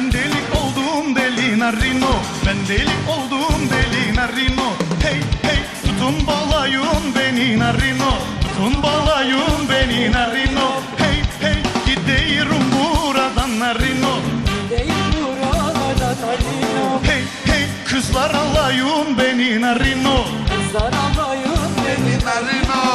Ben delik oldum deli narino. Ben delik oldum deli narino. Hey hey tutun balayın beni narino. Tutun balayın beni narino. Hey hey gidiyorum buradan narino. Gidelim buradan narino Hey hey kızlar alayın beni narino. Kızlar alayın beni narino.